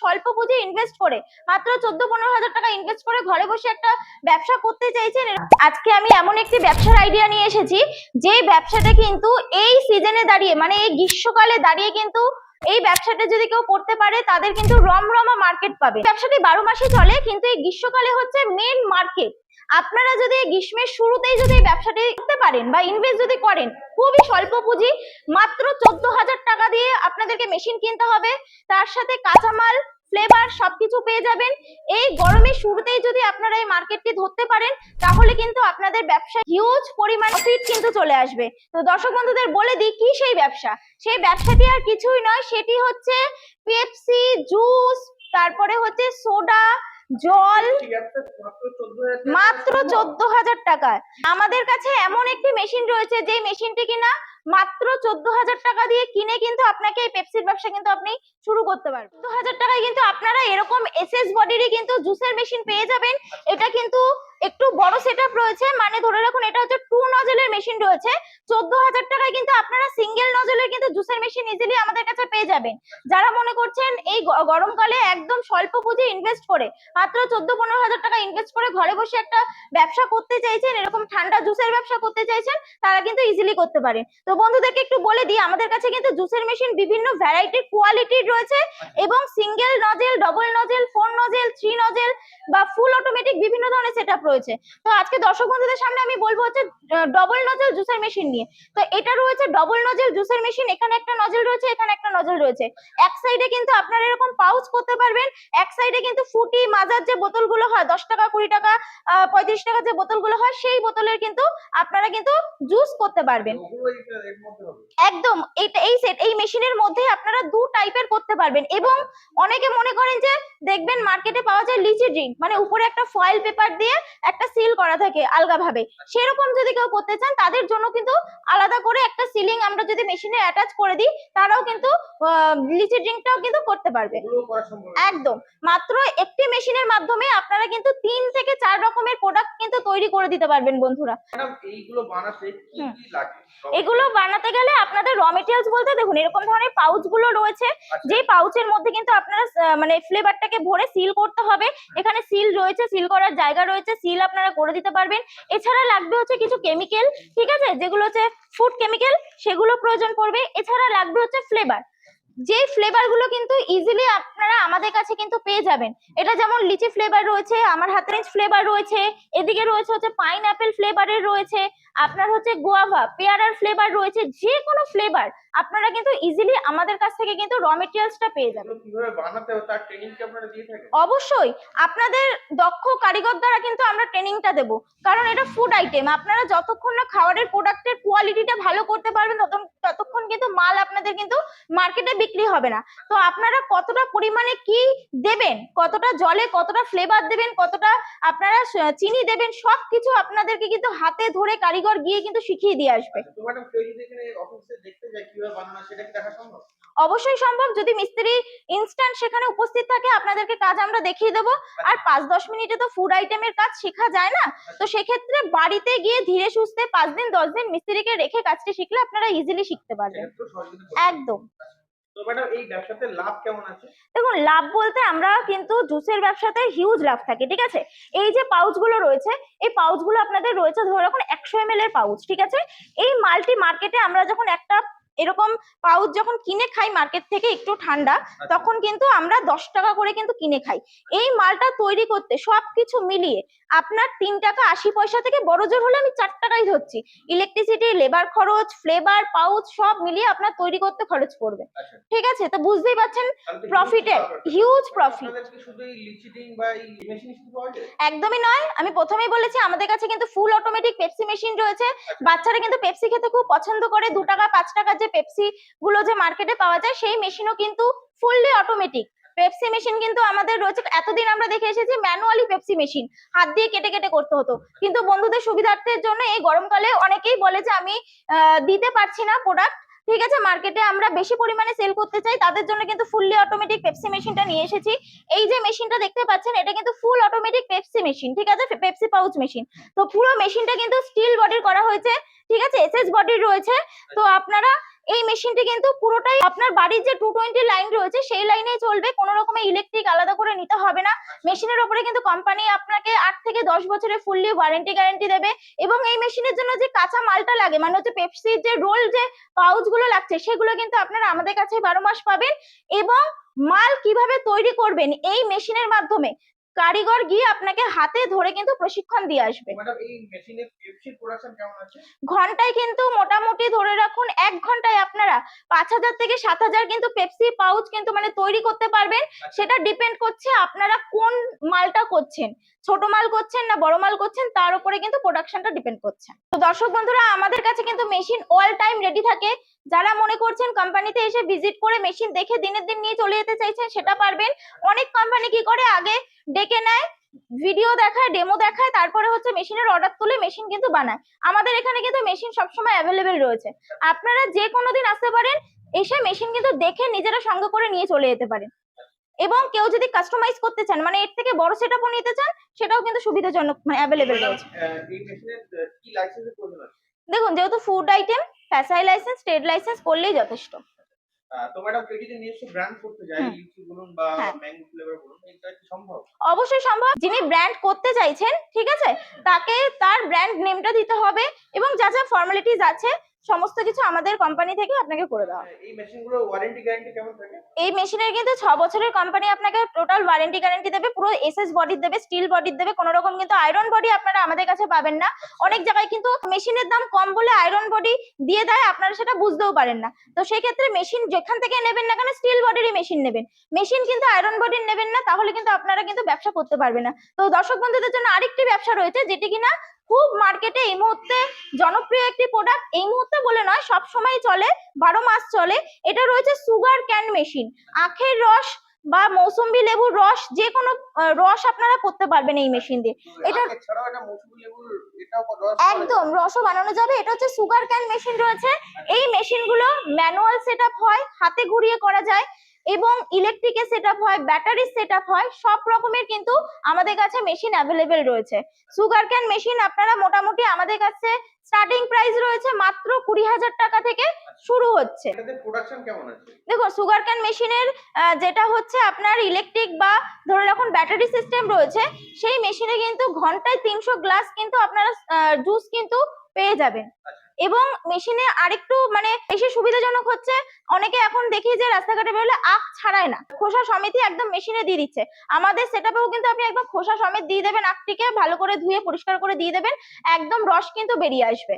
স্বল্প পুঁজি ইনভেস্ট করে। মাত্র চোদ্দ পনেরো হাজার টাকা ইনভেস্ট করে ঘরে বসে একটা ব্যবসা করতে চাইছেন আজকে আমি এমন একটি ব্যবসার আইডিয়া নিয়ে এসেছি, যে ব্যবসাটা কিন্তু এই সিজনে দাঁড়িয়ে মানে এই গ্রীষ্মকালে দাঁড়িয়ে কিন্তু এই ব্যবসাটা যদি কেউ করতে পারে, তাদের কিন্তু রমরমা মার্কেট পাবে। ব্যবসাটি বারো মাসে চলে, কিন্তু এই গ্রীষ্মকালে হচ্ছে মেন মার্কেট আপনারা যদি গ্রীষ্মের শুরুতেই যদি এই ব্যবসাটি করতে পারেন বা ইনভেস্ট যদি করেন, খুবই স্বল্প পুঁজি, মাত্র চোদ্দ হাজার টাকা দিয়ে আপনাদেরকে মেশিন কিনতে হবে। তার সাথে কাঁচামাল ফ্লেভার সবকিছু পেয়ে যাবেন। এই গরমের শুরুতেই যদি আপনারা এই মার্কেটটি ধরতে পারেন, তাহলে কিন্তু আপনাদের ব্যবসা হিউজ পরিমাণ প্রফিট কিন্তু চলে আসবে। তো দর্শক বন্ধুদের বলে দিই, কি সেই ব্যবসা? সেই ব্যবসাটি আর কিছুই নয়, সেটি হচ্ছে পেপসি জুস তারপরে হচ্ছে সোডা জল মাত্র চোদ্দ হাজার টাকায়। আমাদের কাছে এমন একটি মেশিন রয়েছে যে মেশিনটি কিনা মাত্র চোদ্দ হাজার টাকা দিয়ে কিনে কিন্তু আপনাকে এই পেপসির ব্যবসা কিন্তু আপনি শুরু করতে পারবেন। চোদ্দ হাজার টাকায় কিন্তু আপনারা এরকম এস এস বডিরই কিন্তু জুসের মেশিন পেয়ে যাবেন। এটা কিন্তু একটু বড় সেট রয়েছে। মানে ধরে রাখুন, এটা হচ্ছে টু নজলের মেশিন রয়েছে। চোদ্দ হাজার টাকায় কিন্তু আপনারা সিঙ্গেল নজলের কিন্তু জুসের মেশিন ইজিলি আমাদের কাছে পেয়ে যাবেন। যারা মনে করছেন এই গরমকালে একদম স্বল্প পুঁজি ইনভেস্ট করে, মাত্র চোদ্দ পনেরো হাজার টাকা ইনভেস্ট করে ঘরে বসে একটা ব্যবসা করতে চাইছেন, এরকম ঠান্ডা জুসের ব্যবসা করতে চাইছেন, তারা কিন্তু ইজিলি করতে পারেন। তো বন্ধুদেরকে একটু বলে দিই, আমাদের কাছে কিন্তু জুসের মেশিন বিভিন্ন ভ্যারাইটির কোয়ালিটির রয়েছে এবং single nozzle double nozzle four nozzle three nozzle বা ফুল অটোমেটিক বিভিন্ন ধরনের সেট রয়েছে। তো আজকে দর্শক বন্ধুদের সামনে আমি বলব হচ্ছে ডবল নজেল জুসের মেশিন নিয়ে। তো এটা রয়েছে ডবল নজল জুসের মেশিন এখানে একটা নজেল রয়েছে, এখানে একটা নজেল রয়েছে। এক সাইডে কিন্তু আপনারা এরকম পাউচ করতে পারবেন, এক সাইডে কিন্তু ফুটি মাজার যে বোতলগুলো হয়, দশ টাকা, কুড়ি টাকা পঁয়ত্রিশ টাকা যে বোতলগুলো হয়, সেই বোতলের কিন্তু আপনারা কিন্তু জুস করতে পারবেন। একদম এইটা এই সেট এই মেশিনের মধ্যে আপনারা দু টাইপের করতে পারবেন। এবং অনেকে মনে করেন যে, দেখবেন মার্কেটে পাওয়া যায় লিচি ড্রিঙ্ক মানে উপরে একটা ফয়েল পেপার দিয়ে একটা সিল করা থাকে আলগাভাবে। সেরকম যদি কেউ করতে চান তাদের জন্য কিন্তু আলাদা করে একটা সিলিং আমরা যদি মেশিনে অ্যাটাচ করে দিই তারাও কিন্তু লিচি ড্রিঙ্কটাও কিন্তু করতে পারবে। একদম। মাত্র একটি মেশিনের মাধ্যমে আপনারা কিন্তু তিন থেকে চার রকমের প্রোডাক্ট কিন্তু তৈরি করে দিতে পারবেন বন্ধুরা। এইগুলো বানাতে কি কি লাগে? এগুলো বানাতে গেলে আপনাদের র মেটেরিয়ালস বলতে দেখুন এরকম ধরনের পাউচগুলো রয়েছে আচ্ছা। যে পাউচের মধ্যে কিন্তু আপনারা মানে ফ্লেভারটাকে ভরে সিল করতে হবে। এখানে সিল রয়েছে সিল করার জায়গা রয়েছে সিল আপনারা করে দিতে পারবেন। এছাড়া লাগবে হচ্ছে কিছু কেমিক্যাল ঠিক আছে? যেগুলো হচ্ছে ফুড কেমিক্যাল সেগুলো প্রয়োজন পড়বে। এছাড়া লাগবে হচ্ছে ফ্লেভার যে ফ্লেভারগুলো কিন্তু ইজিলি আপনারা আমাদের কাছে কিন্তু পেয়ে যাবেন। এটা যেমন লিচি ফ্লেভার রয়েছে, আমার হাতের ফ্লেভার রয়েছে, এদিকে রয়েছে হচ্ছে পাইন অ্যাপেল ফ্লেভারের রয়েছে, আপনার হচ্ছে গোয়াভা পেয়ারার ফ্লেভার রয়েছে যে কোনো ফ্লেভার আপনারা কিন্তু ইজিলি আমাদের কাছ থেকে কিন্তু র মেটেরিয়ালসটা পেয়ে যাবেন। কীভাবে বানাতে হবে তার ট্রেনিং কি আপনারা দিয়ে থাকেন? অবশ্যই আপনাদের দক্ষ কারিগর দ্বারা কিন্তু আমরা ট্রেনিংটা দেব। কারণ এটা ফুড আইটেম আপনারা যতক্ষণ না খাবারের প্রোডাক্টের কোয়ালিটিটা ভালো করতে পারবেন তত- ততক্ষণ কিন্তু মাল আপনাদের কিন্তু মার্কেটে বিক্রি হবে না। তো আপনারা কতটা পরিমাণে কি দেবেন কতটা জলে কতটা ফ্লেভার দেবেন কতটা আপনারা চিনি দেবেন সবকিছু আপনাদেরকে কিন্তু হাতে ধরে কারিগর গিয়ে কিন্তু শিখিয়ে দিয়ে আসবে। আচ্ছা, ম্যাডাম কেউ যদি এখানে অফিসে দেখতে যায় কীভাবে বানানো সেটা কি দেখা সম্ভব? অবশ্যই সম্ভব। যদি মিস্ত্রি ইনস্ট্যান্ট সেখানে উপস্থিত থাকে আপনাদেরকে কাজ আমরা দেখিয়ে দেবো। আর পাঁচ দশ মিনিটে তো ফুড আইটেমের কাজ শেখা যায় না। তো সেক্ষেত্রে বাড়িতে গিয়ে ধীরে সুস্থে পাঁচ দিন দশ দিন মিস্ত্রিকে রেখে কাজটি শিখলে আপনারা ইজিলি শিখতে পারবেন। একদম। দেখুন লাভ বলতে আমরা কিন্তু জুসের ব্যবসাতে হিউজ লাভ থাকে ঠিক আছে? এই যে পাউচগুলো রয়েছে এই পাউচগুলো আপনাদের রয়েছে ধরে রাখুন একশো এম এর পাউচ ঠিক আছে? এই মাল্টি মার্কেটে আমরা যখন একটা এরকম পাউচ যখন কিনে খাই মার্কেট থেকে একটু ঠান্ডা তখন কিন্তু আমরা দশ টাকা করে কিন্তু কিনে খাই। এই মালটা তৈরি করতে সবকিছু মিলিয়ে আপনার তিন টাকা আশি পয়সা থেকে বড় জোর হলে আমি চার টাকাই ধরছি। ইলেকট্রিসিটি লেবার খরচ ফ্লেভার পাউচ সব মিলিয়ে আপনার তৈরি করতে খরচ পড়বে। আচ্ছা। ঠিক আছে? তো বুঝতেই পারছেন? প্রফিটের হিউজ প্রফিট একদমই নয়। আমি প্রথমেই বলেছি আমাদের কাছে কিন্তু ফুল অটোমেটিক পেপসি মেশিন রয়েছে। বাচ্চারা কিন্তু পেপসি খেতে খুব পছন্দ করে। দু টাকা পাঁচ টাকার যে পেপসি গুলো যে মার্কেটে পাওয়া যায়, সেই মেশিনও কিন্তু ফুললি অটোমেটিক পেপসি মেশিন কিন্তু আমাদের রয়েছে, এতদিন আমরা দেখে এসেছি ম্যানুয়ালি পেপসি মেশিন হাত দিয়ে কেটে কেটে করতে হতো। কিন্তু বন্ধুদের সুবিধার্থের জন্য এই গরমকালে অনেকেই বলে যে আমি দিতে পারছি না প্রোডাক্ট ঠিক আছে মার্কেটে আমরা বেশি পরিমাণে সেল করতে চাই, তাদের জন্য কিন্তু ফুললি অটোমেটিক পেপসি মেশিনটা নিয়ে এসেছি। এই যে মেশিনটা দেখতে পাচ্ছেন, এটা কিন্তু ফুল অটোমেটিক পেপসি মেশিন ঠিক আছে পেপসি পাউচ মেশিন তো পুরো মেশিনটা কিন্তু স্টিল বডির করা হয়েছে, ঠিক আছে এস এসএস বডির রয়েছে। তো আপনারা এই মেশিনটি কিন্তু পুরোটাই আপনার বাড়ির যে টু টোয়েন্টি লাইন রয়েছে, সেই লাইনেই চলবে। কোনো রকমের ইলেকট্রিক আলাদা করে নিতে হবে না। মেশিনের ওপরে কিন্তু কোম্পানি আপনাকে আট থেকে দশ বছরের ফুললি ওয়ারেন্টি গ্যারান্টি দেবে এবং এই মেশিনের জন্য যে কাঁচা মালটা লাগে মানে হচ্ছে পেপসির যে রোল যে পাউচগুলো লাগছে, সেগুলো কিন্তু আপনারা আমাদের কাছে বারো মাস পাবেন এবং মাল কীভাবে তৈরি করবেন, এই মেশিনের মাধ্যমে। কারিগর গিয়ে আপনাকে হাতে ধরে কিন্তু প্রশিক্ষণ দিয়ে আসবে। ঘন্টায় কিন্তু মোটামুটি ধরে রাখুন এক ঘন্টায় আপনারা পাঁচ হাজার থেকে সাত হাজার কিন্তু পেপসি পাউচ কিন্তু মানে তৈরি করতে পারবেন। সেটা ডিপেন্ড করছে আপনারা কোন মালটা করছেন। ছোট মাল করছেন না বড় মাল করছেন তার উপরে কিন্তু প্রোডাকশনটা ডিপেন্ড করছে। তো দর্শক বন্ধুরা আমাদের কাছে কিন্তু মেশিন অল টাইম রেডি থাকে। যারা মনে করছেন কোম্পানিতে এসে ভিজিট করে মেশিন দেখে দিনের দিন নিয়ে চলে যেতে চাইছেন সেটা পারবেন। অনেক কোম্পানি কি করে? আগে ডেকে নেয় ভিডিও দেখায় ডেমো দেখায় তারপরে হচ্ছে মেশিনের অর্ডার তুলে মেশিন কিন্তু বানায়। আমাদের এখানে কিন্তু মেশিন সবসময় অ্যাভেলেবেল রয়েছে। আপনারা যে কোনো দিন আসতে পারেন এসে মেশিন কিন্তু দেখে নিজেরা সঙ্গে করে নিয়ে চলে যেতে পারেন। এবং কেউ যদি কাস্টমাইজ করতে চান মানে এর থেকে বড় সেটআপও নিতে চান সেটাও কিন্তু সুবিধাজনক মানে অ্যাভেলেবেল রয়েছে। দেখুন যেহেতু food item FSSAI licence trade licence করলেই যথেষ্ট। হ্যাঁ। অবশ্যই সম্ভব। যিনি ব্র্যান্ড করতে চাইছেন ঠিক আছে? তাকে তার ব্র্যান্ড নেমটা দিতে হবে এবং যা যা ফর্মালিটিস আছে সমস্ত কিছু আমাদের কোম্পানি থেকে আপনাকে করে দেওয়া। হবে। আহ, এই মেশিনগুলোর ওয়ারেন্টি গ্যারান্টি কেমন থাকে? এই মেশিনের কিন্তু ছ বছরের কোম্পানি আপনাকে টোটাল ওয়ারেন্টি গ্যারান্টি দেবে পুরো এসএস বডি দেবে স্টিল বডি দেবে কোনো রকম কিন্তু আয়রন বডি আপনারা আমাদের কাছে পাবেন না। অনেক জায়গায় কিন্তু মেশিনের দাম কম বলে আয়রন বডি দিয়ে দেয় আপনারা সেটা বুঝতেও পারেন না। তো সেই ক্ষেত্রে মেশিন যেখান থেকে নেবেন না কেন স্টিল বডিরই মেশিন নেবেন। মেশিন কিন্তু আয়রন বডির নেবেন না তাহলে কিন্তু আপনারা কিন্তু ব্যবসা করতে পারবেন না। তো দর্শক বন্ধুদের জন্য আরেকটি ব্যবসা রয়েছে যেটি কিনা খুব মার্কেটে এই মুহূর্তে জনপ্রিয় একটি প্রোডাক্ট এই মুহূর্তে বলে নয় সব সময় চলে বারো মাস চলে। এটা রয়েছে সুগার ক্যান মেশিন আখের রস বা মৌসুম্বি লেবুর রস যে কোনো রস আপনারা করতে পারবেন এই মেশিন দিয়ে। এটা- এটা? একদম রসও বানানো যাবে। এটা হচ্ছে সুগার ক্যান মেশিন রয়েছে। এই মেশিনগুলো ম্যানুয়াল সেটআপ হয় হাতে ঘুরিয়ে করা যায়। এবং ইলেকট্রিকের সেটআপ হয় ব্যাটারি সেটআপ হয় সব রকমের কিন্তু আমাদের কাছে মেশিন অ্যাভেলেবেল রয়েছে। সুগার ক্যান মেশিন আপনারা মোটামুটি আমাদের কাছে স্টার্টিং প্রাইস রয়েছে মাত্র কুড়ি হাজার টাকা থেকে শুরু হচ্ছে। এটাতে প্রোডাকশন কেমন আছে? দেখুন সুগার ক্যান মেশিনের যেটা হচ্ছে আপনার ইলেকট্রিক বা ধরে রাখুন ব্যাটারি সিস্টেম রয়েছে সেই মেশিনে কিন্তু ঘন্টায় তিনশো গ্লাস কিন্তু আপনারা জুস কিন্তু পেয়ে যাবেন। এবং মেশিনে আরেকটু মানে বেশি সুবিধাজনক হচ্ছে অনেকে এখন দেখি যে রাস্তাঘাটে বেরোলে আখ ছাড়ায় না। খোসা সমেতই একদম মেশিনে দিয়ে দিচ্ছে। আমাদের সেটাপেও কিন্তু আপনি একদম খোসা সমেত দিয়ে দেবেন আখটিকে ভালো করে ধুয়ে পরিষ্কার করে দিয়ে দেবেন একদম রস কিন্তু বেরিয়ে আসবে।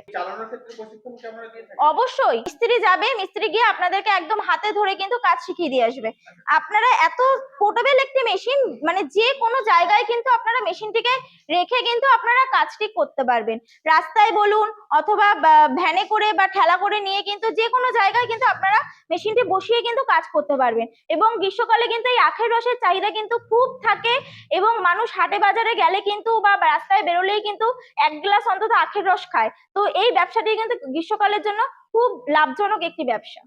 অবশ্যই। মিস্ত্রি যাবে মিস্ত্রি গিয়ে আপনাদেরকে একদম হাতে ধরে কিন্তু কাজ শিখিয়ে দিয়ে আসবে। আপনারা এত পোর্টেবল একটি মেশিন মানে যে কোনো জায়গায় কিন্তু আপনারা মেশিনটিকে রেখে কিন্তু আপনারা কাজটি করতে পারবেন। রাস্তায় বলুন অথবা ভ্যানে করে বা ঠেলা করে নিয়ে কিন্তু যে কোনো জায়গায় কিন্তু আপনারা মেশিনটি বসিয়ে কিন্তু কাজ করতে পারবেন। এবং গ্রীষ্মকালে কিন্তু এই আখের রসের চাহিদা কিন্তু খুব থাকে এবং মানুষ হাটে বাজারে গেলে কিন্তু বা রাস্তায় বেরোলেই কিন্তু এক গ্লাস অন্তত আখের রস খায়। তো এই ব্যবসাটি কিন্তু গ্রীষ্মকালের জন্য খুব লাভজনক একটি ব্যবসা।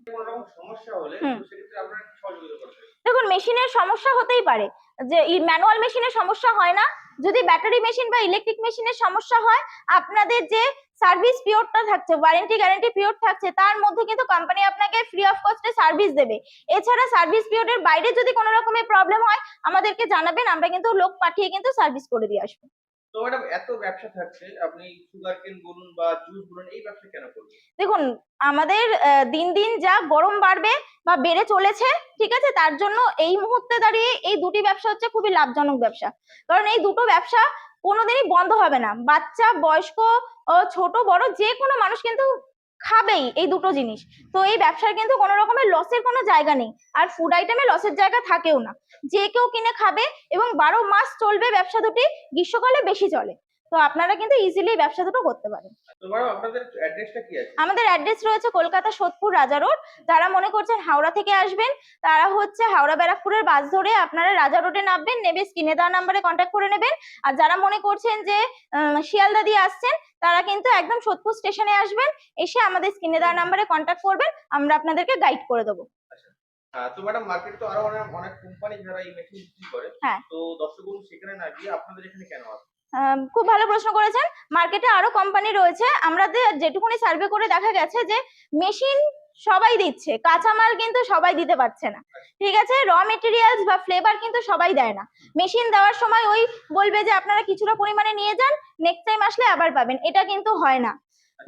দেখুন মেশিনের সমস্যা হতেই পারে। যে ম্যানুয়াল মেশিনের সমস্যা হয় না। যদি ব্যাটারি মেশিন বা ইলেকট্রিক মেশিনের সমস্যা হয়, আপনাদের যে সার্ভিস পিরিয়ডটা থাকছে ওয়ারেন্টি গ্যারান্টি পিরিয়ড থাকছে, তার মধ্যে কিন্তু কোম্পানি আপনাকে ফ্রি অফ কস্টে সার্ভিস দেবে। এছাড়া সার্ভিস পিরিয়ডের বাইরে যদি কোনো রকমের প্রবলেম হয়, আমাদেরকে জানাবেন, আমরা কিন্তু লোক পাঠিয়ে কিন্তু সার্ভিস করে দিয়ে আসব। তো ম্যাডাম, এত ব্যবসা থাকছে, আপনি সুগারকেন বলুন বা জুস বলুন, এই ব্যবসা কেন করবেন দেখুন, আমাদের দিন দিন যা গরম বাড়বে বা বেড়ে চলেছে, ঠিক আছে, তার জন্য এই মুহূর্তে দাঁড়িয়ে এই দুটি ব্যবসা হচ্ছে খুবই লাভজনক ব্যবসা। কারণ এই দুটো ব্যবসা কোনোদিনই বন্ধ হবে না। বাচ্চা, বয়স্ক ছোট, বড়, যে কোনো মানুষ কিন্তু খাবেই, এই দুটো জিনিস। তো এই ব্যবসার কিন্তু কোনো রকমের লসের কোনো জায়গা নেই। আর ফুড আইটেমে লসের জায়গা থাকেও না। যে কেউ কিনে খাবে এবং বারো মাস চলবে ব্যবসা দুটি, গ্রীষ্মকালে বেশি চলে। তো আপনারা কিন্তু ইজিলি ব্যবসা দুটো করতে পারেন। আমাদের অ্যাড্রেস রয়েছে কলকাতা সোদপুর রাজা রোড। যারা মনে করছেন হাওড়া থেকে আসবেন তারা হচ্ছে হাওড়া ব্যারাকপুরের বাস ধরে আপনারা রাজা রোডে নামবেন নেবে স্ক্রিনে দেওয়া নাম্বারে কন্ট্যাক্ট করে নেবেন। আর যারা মনে করছেন যে শিয়ালদা দিয়ে আসছেন তারা কিন্তু একদম সোদপুর স্টেশনে আসবেন এসে আমাদের স্ক্রিনে দেওয়া নাম্বারে কন্ট্যাক্ট করবেন আমরা আপনাদেরকে গাইড করে দেবো। তো ম্যাডাম মার্কেট তো আরও অনেক অনেক কোম্পানি যারা এই মেশিন বিক্রি করে হ্যাঁ। তো দর্শক সেখানে না গিয়ে আপনাদের এখানে কেন আসবে? খুব ভালো প্রশ্ন করেছেন। মার্কেটে আরও কোম্পানি রয়েছে। আমাদের যেটুকুনি সার্ভে করে দেখা গেছে যে মেশিন সবাই দিচ্ছে, কাঁচামাল কিন্তু সবাই দিতে পারছে না। ঠিক আছে? র মেটেরিয়ালস বা ফ্লেভার কিন্তু সবাই দেয় না। মেশিন দেওয়ার সময় ওই বলবে যে, আপনারা কিছুটা পরিমাণে নিয়ে যান নেক্সট টাইম আসলে আবার পাবেন। এটা কিন্তু হয় না।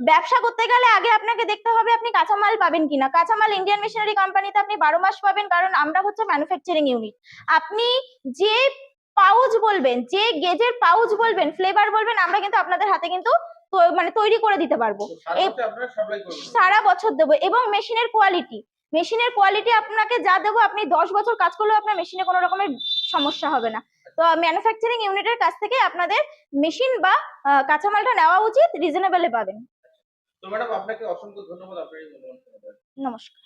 ব্যবসা করতে গেলে আগে আপনাকে দেখতে হবে আপনি কাঁচামাল পাবেন কিনা। কাঁচামাল ইন্ডিয়ান মেশিনারি কোম্পানিতে আপনি বারো মাস পাবেন, কারণ আমরা হচ্ছে ম্যানুফ্যাকচারিং ইউনিট আপনি যে পাউচ বলবেন যে গেজের পাউচ বলবেন ফ্লেভার বলবেন আমরা কিন্তু আপনাদের হাতে কিন্তু মানে তৈরি করে দিতে পারব। সারা বছর দেবো। এবং মেশিনের কোয়ালিটি মেশিনের কোয়ালিটি আপনাকে যা দেবো আপনি দশ বছর কাজ করলেও আপনার মেশিনে কোনো রকমের সমস্যা হবে না। তো ম্যানুফ্যাকচারিং ইউনিটের কাছ থেকে আপনাদের মেশিন বা কাঁচামালটা নেওয়া উচিত রিজনেবলে পাবেন। তো ম্যাডাম আপনাকে অসংখ্য ধন্যবাদ আপনার। নমস্কার।